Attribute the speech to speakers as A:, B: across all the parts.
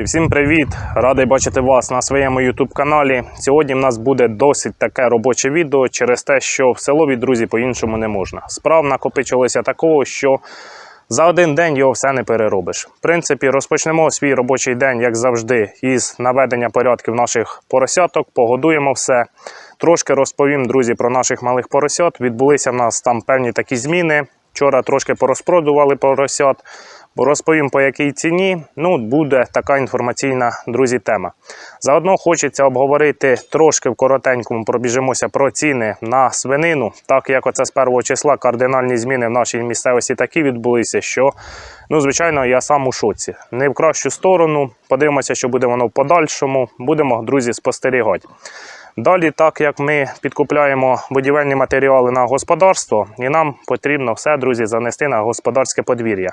A: Друзі, всім привіт! Радий бачити вас на своєму YouTube каналі. Сьогодні в нас буде досить таке робоче відео через те, що в селові друзі по-іншому не можна. Справ накопичилося такого, що за один день його все не переробиш. В принципі, розпочнемо свій робочий день, як завжди, із наведення порядків наших поросяток, погодуємо все. Трошки розповім, друзі, про наших малих поросят. Відбулися в нас там певні такі зміни. Вчора трошки порозпродували поросят. Розповім по якій ціні. Ну, буде така інформаційна, друзі, тема. Заодно хочеться обговорити трошки в коротенькому пробіжимося про ціни на свинину, так як оце з першого числа кардинальні зміни в нашій місцевості такі відбулися, що, ну, звичайно, я сам у шоці. Не в кращу сторону. Подивимося, що буде воно в подальшому. Будемо, друзі, спостерігати. Далі, так як ми підкупляємо будівельні матеріали на господарство, і нам потрібно все, друзі, занести на господарське подвір'я.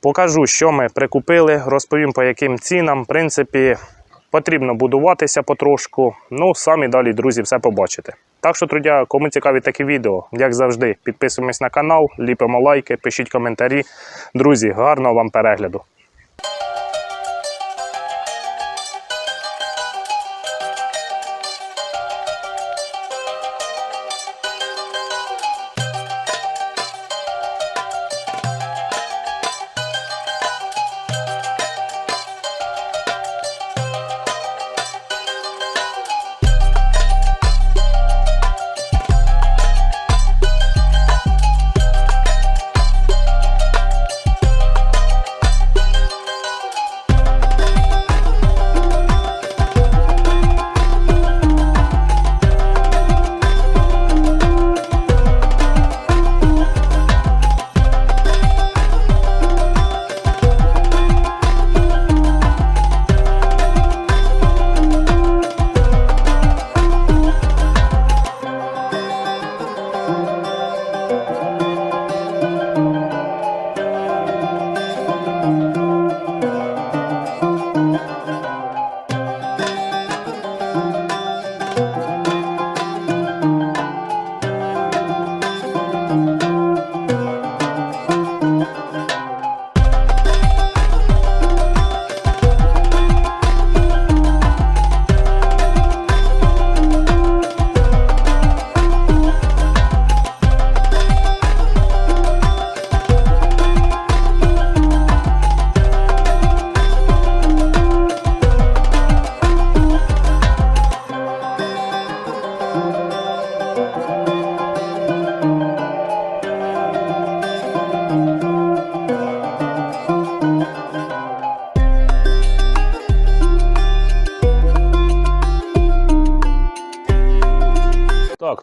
A: Покажу, що ми прикупили, розповім по яким цінам. В принципі, потрібно будуватися потрошку. Ну, самі далі, друзі, все побачите. Так що, друзі, кому цікаві такі відео, як завжди, підписуємось на канал, ліпимо лайки, пишіть коментарі. Друзі, гарного вам перегляду.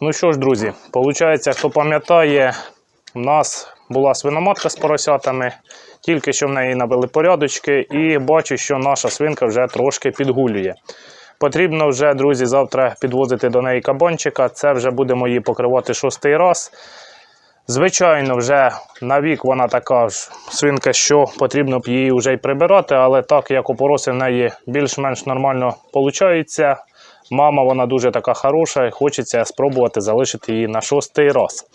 A: Ну що ж, друзі, виходить, хто пам'ятає, у нас була свиноматка з поросятами, тільки що в неї набили порядочки, і бачу, що наша свинка вже трошки підгулює. Потрібно вже, друзі, завтра підвозити до неї кабанчика. Це вже будемо її покривати шостий раз. Звичайно, вже на вік вона така ж свинка, що потрібно б її вже й прибирати, але так як опороси в неї більш-менш нормально виходить, Мама вона дуже така хороша, і хочеться спробувати залишити її на шостий раз.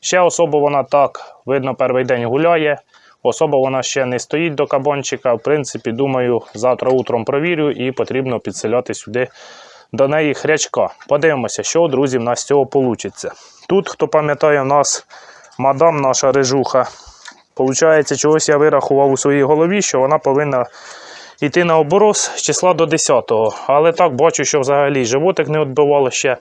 A: Ще особо вона так, видно, перший день гуляє. Особо вона ще не стоїть до кабанчика. В принципі, думаю, завтра утром провірю і потрібно підселяти сюди до неї хрячка. Подивимося, що, друзі, в нас з цього вийде. Тут, хто пам'ятає, у нас мадам наша рижуха. Получається, чогось я вирахував у своїй голові, що вона повинна йти на оборос з числа до 10-го. Але так бачу, що взагалі животик не відбивало ще.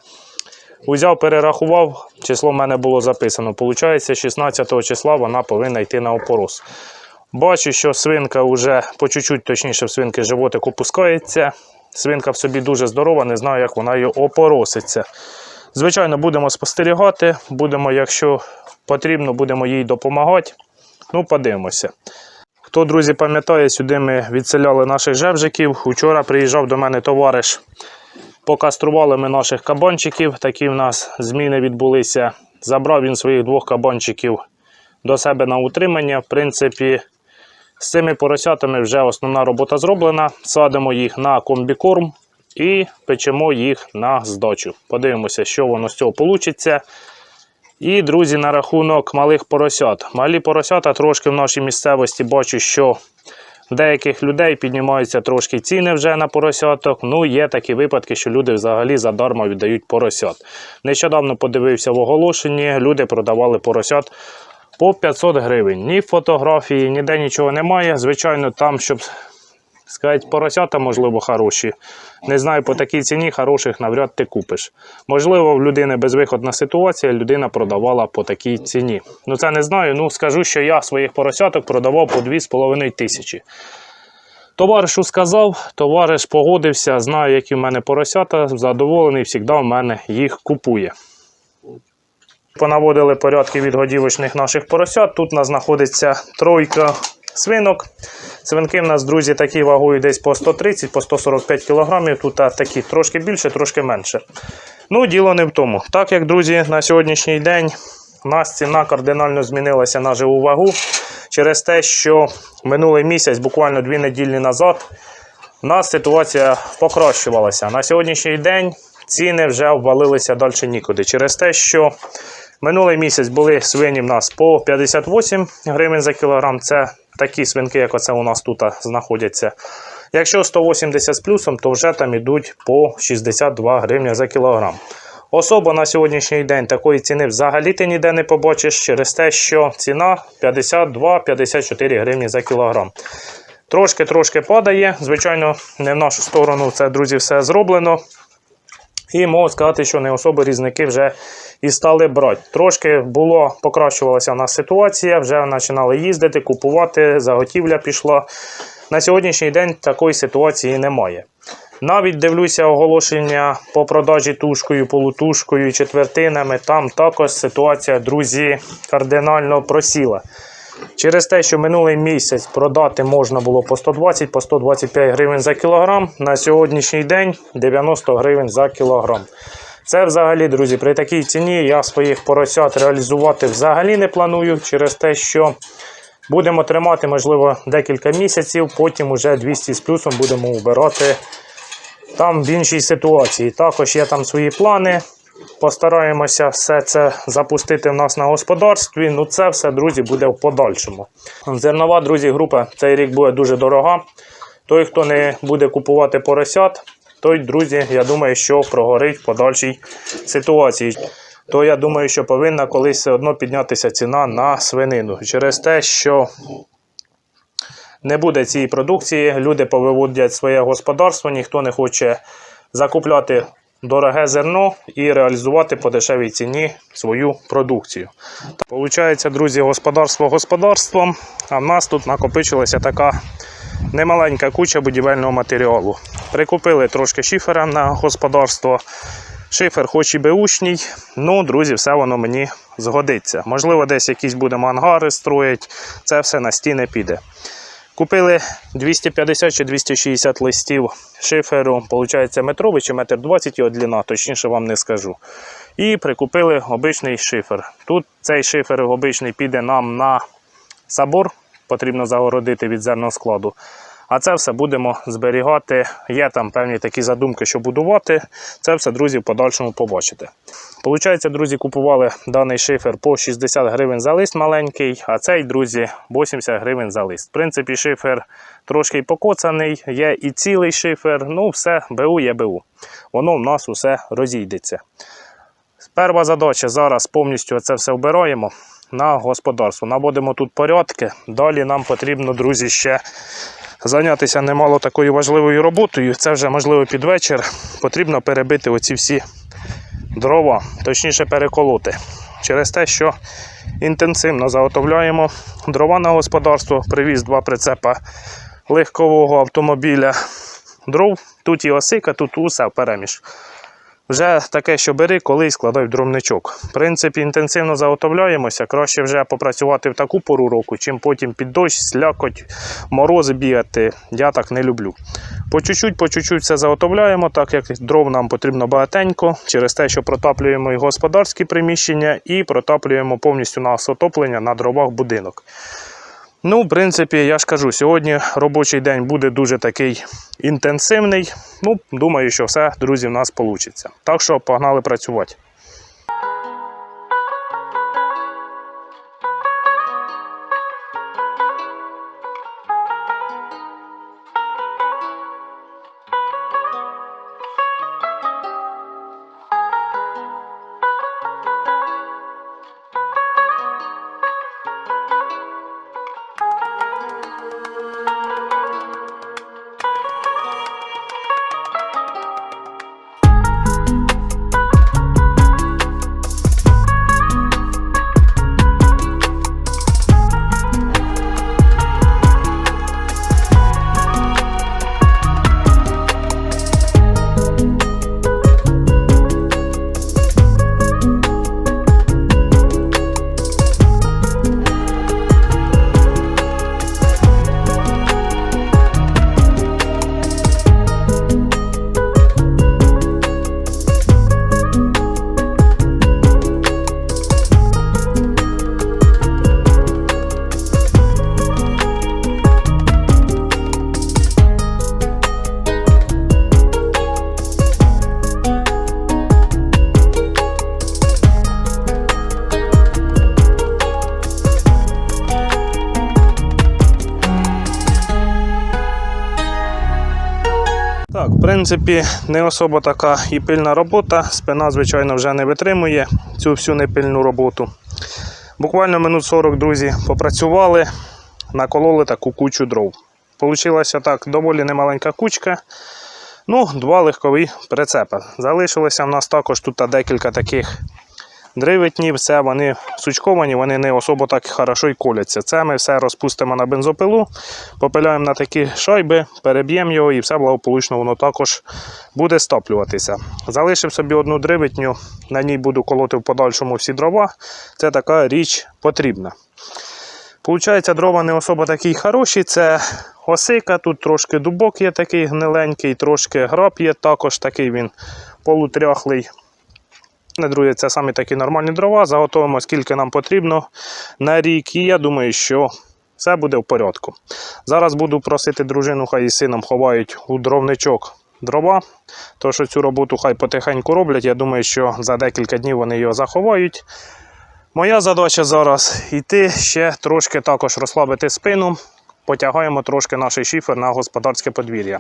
A: Узяв, перерахував, число в мене було записано. Получається, 16 числа вона повинна йти на опорос. Бачу, що свинка вже по чуть-чуть, точніше, в свинки животик опускається. Свинка в собі дуже здорова, не знаю, як вона її опороситься. Звичайно, будемо спостерігати, будемо, якщо потрібно, будемо їй допомагати. Ну, подивимося. Хто, друзі, пам'ятає, сюди ми відселяли наших жевжиків. Вчора приїжджав до мене товариш. Покастрували ми наших кабанчиків. Такі в нас зміни відбулися. Забрав він своїх двох кабанчиків до себе на утримання. В принципі, з цими поросятами вже основна робота зроблена. Садимо їх на комбікорм і печемо їх на здачу. Подивимося, що воно з цього вийде. І, друзі, на рахунок малих поросят. Малі поросята трошки в нашій місцевості бачу, що деяких людей піднімаються трошки ціни вже на поросяток. Ну, є такі випадки, що люди взагалі задарма віддають поросят. Нещодавно подивився в оголошенні, люди продавали поросят по 500 гривень. Ні фотографії, ніде нічого немає. Звичайно, там, щоб сказати, поросята, можливо, хороші. Не знаю, по такій ціні хороших навряд ти купиш. Можливо, в людини безвиходна ситуація, людина продавала по такій ціні. Ну це не знаю. Ну скажу, що я своїх поросяток продавав по 2,5 тисячі. Товаришу сказав, товариш погодився, знає, які в мене поросята, задоволений, завжди в мене їх купує. Понаводили порядки від годівочних наших поросят. Тут у нас знаходиться тройка свинок. Свинки в нас, друзі, такі вагою десь по 130 по 145 кг. Тут а, такі трошки більше, трошки менше. Ну, діло не в тому. Так як, друзі, на сьогоднішній день у нас ціна кардинально змінилася на живу вагу через те, що минулий місяць, буквально дві неділі назад, у нас ситуація покращувалася. На сьогоднішній день ціни вже обвалилися далі нікуди. Через те, що минулий місяць були свині в нас по 58 гривень за кілограм. Це такі свинки, як оце у нас тут знаходяться. Якщо 180 з плюсом, то вже там ідуть по 62 гривні за кілограм. Особо на сьогоднішній день такої ціни взагалі ти ніде не побачиш через те, що ціна 52-54 гривні за кілограм. Трошки-трошки падає. Звичайно, не в нашу сторону це, друзі, все зроблено. І можу сказати, що не особо різники вже і стали брати. Трошки було, покращувалася у нас ситуація, вже починали їздити, купувати, заготівля пішла. На сьогоднішній день такої ситуації немає. Навіть дивлюся оголошення по продажі тушкою, полутушкою, і четвертинами. Там також ситуація, друзі, кардинально просіла. Через те, що минулий місяць продати можна було по 120 по 125 гривень за кілограм, на сьогоднішній день 90 гривень за кілограм. Це взагалі, друзі, при такій ціні я своїх поросят реалізувати взагалі не планую через те, що будемо тримати, можливо, декілька місяців, потім уже 200 з плюсом будемо убирати там в іншій ситуації. Також є там свої плани. Постараємося все це запустити в нас на господарстві. Ну, це все, друзі, буде в подальшому. Зернова, друзі, група цей рік буде дуже дорога. Той, хто не буде купувати поросят, той, друзі, я думаю, що прогорить в подальшій ситуації. То я думаю, що повинна колись все одно піднятися ціна на свинину. Через те, що не буде цієї продукції, люди повиводять своє господарство, ніхто не хоче закупляти дороге зерно і реалізувати по дешевій ціні свою продукцію. Получається, друзі, господарство господарством, а в нас тут накопичилася така немаленька куча будівельного матеріалу. Прикупили трошки шифера на господарство. Шифер, хоч і беушній, ну, друзі, все воно мені згодиться. Можливо, десь якісь будемо ангари строїть, це все на стіни піде. Купили 250 чи 260 листів шиферу, виходить, метровий чи метр 20 його длина, точніше вам не скажу. І прикупили обичний шифер. Тут цей шифер обичний піде нам на забор, потрібно загородити від зерноскладу. А це все будемо зберігати. Є там певні такі задумки, що будувати. Це все, друзі, в подальшому побачите. Получається, друзі, купували даний шифер по 60 гривень за лист маленький, а цей, друзі, 80 гривень за лист. В принципі, шифер трошки покоцаний, є і цілий шифер. Ну, все, БУ є БУ. Воно в нас усе розійдеться. Перша задача зараз повністю це все вбираємо на господарство. Наводимо тут порядки. Далі нам потрібно, друзі, ще зайнятися немало такою важливою роботою. Це вже можливо під вечір. Потрібно перебити оці всі дрова, точніше переколоти. Через те, що інтенсивно заготовляємо дрова на господарство, привіз два прицепа легкового автомобіля дров. Тут і осика, тут усе переміж. Вже таке, що бери, коли складай в дромничок. В принципі, інтенсивно заготовляємося. Краще вже попрацювати в таку пору року, чим потім під дощ, слякоть, морози бігати. Я так не люблю. По чуть-чуть, по чуть-чуть все заготовляємо, так як дров нам потрібно багатенько, через те, що протаплюємо і господарські приміщення, і протаплюємо повністю нас отоплення на дровах будинок. Ну, в принципі, я ж кажу, сьогодні робочий день буде дуже такий інтенсивний. Ну, думаю, що все, друзі, в нас вийде. Так що погнали працювати. Принципі, не особо така і пильна робота. Спина, звичайно, вже не витримує цю всю непильну роботу. Буквально минут 40, друзі, попрацювали, накололи таку кучу дров. Получилася так доволі немаленька кучка. Ну, два легкові прицепи. Залишилося в нас також тут декілька таких дріветнів. Все вони сучковані, вони не особо так хорошо й коляться. Це ми все розпустимо на бензопилу, попиляємо на такі шайби, переб'ємо його і все благополучно воно також буде стоплюватися. Залишив собі одну дріветню, на ній буду колоти в подальшому всі дрова. Це така річ потрібна. Получається, дрова не особо такі хороші. Це осика, тут трошки дубок є такий гниленький, трошки граб є, також такий він полутряхлий. Друзі, це самі такі нормальні дрова. Заготовимо скільки нам потрібно на рік. І я думаю, що все буде в порядку. Зараз буду просити дружину, хай із сином ховають у дровничок дрова. То що цю роботу хай потихеньку роблять. Я думаю, що за декілька днів вони його заховають. Моя задача зараз йти ще трошки також розслабити спину. Потягаємо трошки наш шифер на господарське подвір'я.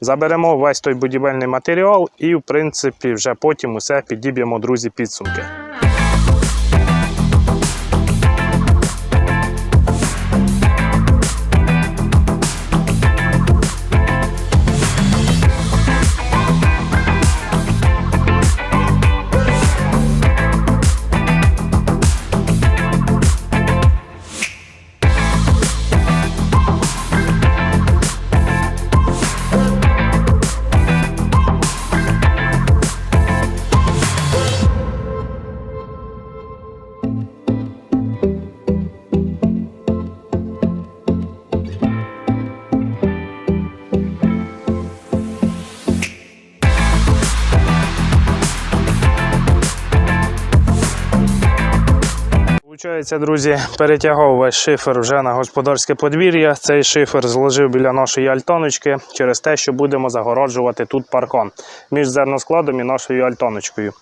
A: Заберемо весь той будівельний матеріал і, в принципі, вже потім усе підіб'ємо, друзі, підсумки. Получається, друзі, перетягав шифер вже на господарське подвір'я. Цей шифер зложив біля нашої альтоночки через те, що будемо загороджувати тут паркон між зерноскладом і нашою альтоночкою.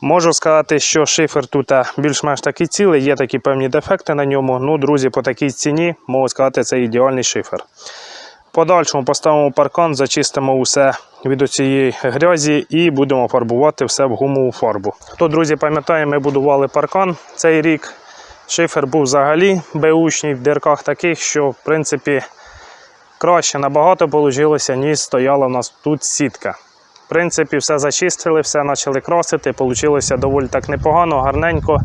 A: Можу сказати, що шифер тут більш-менш такий цілий, є такі певні дефекти на ньому. Ну, друзі, по такій ціні можу сказати, це ідеальний шифер. Подальшому поставимо паркан, зачистимо усе від цієї грязі і будемо фарбувати все в гумову фарбу. То, друзі, пам'ятаю, ми будували паркан цей рік. Шифер був взагалі беушній в дирках таких, що в принципі краще набагато вийшло, ніж стояла в нас тут сітка. В принципі, все зачистили, все почали красити. Вийшло доволі так непогано, гарненько.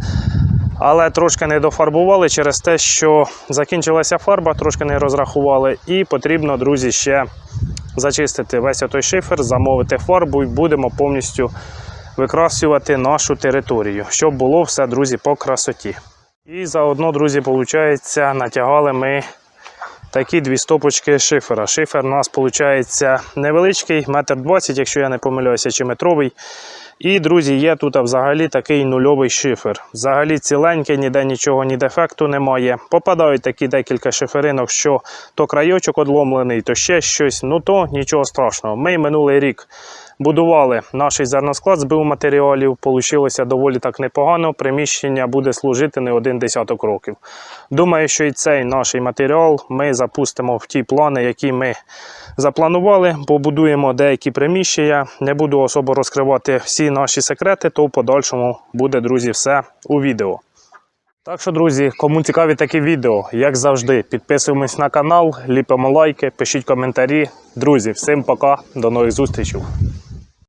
A: Але трошки не дофарбували через те, що закінчилася фарба, трошки не розрахували. І потрібно, друзі, ще зачистити весь той шифер, замовити фарбу і будемо повністю викрасювати нашу територію, щоб було все, друзі, по красоті. І заодно, друзі, виходить, натягали ми такі дві стопочки шифера. Шифер у нас виходить невеличкий, метр двадцять, якщо я не помиляюся, чи метровий. І, друзі, є тут взагалі такий нульовий шифер. Взагалі ціленький, ніде нічого, ні дефекту немає. Попадають такі декілька шиферинок, що то крайочок одломлений, то ще щось. Ну то нічого страшного. Ми минулий рік будували наш зерносклад з біоматеріалів. Получилося доволі так непогано. Приміщення буде служити не один десяток років. Думаю, що і цей наш матеріал ми запустимо в ті плани, які ми запланували. Побудуємо деякі приміщення. Не буду особо розкривати всі наші секрети, то в подальшому буде, друзі, все у відео. Так що, друзі, кому цікаві такі відео, як завжди, підписуємось на канал, ліпимо лайки, пишіть коментарі. Друзі, всім пока, до нових зустрічей.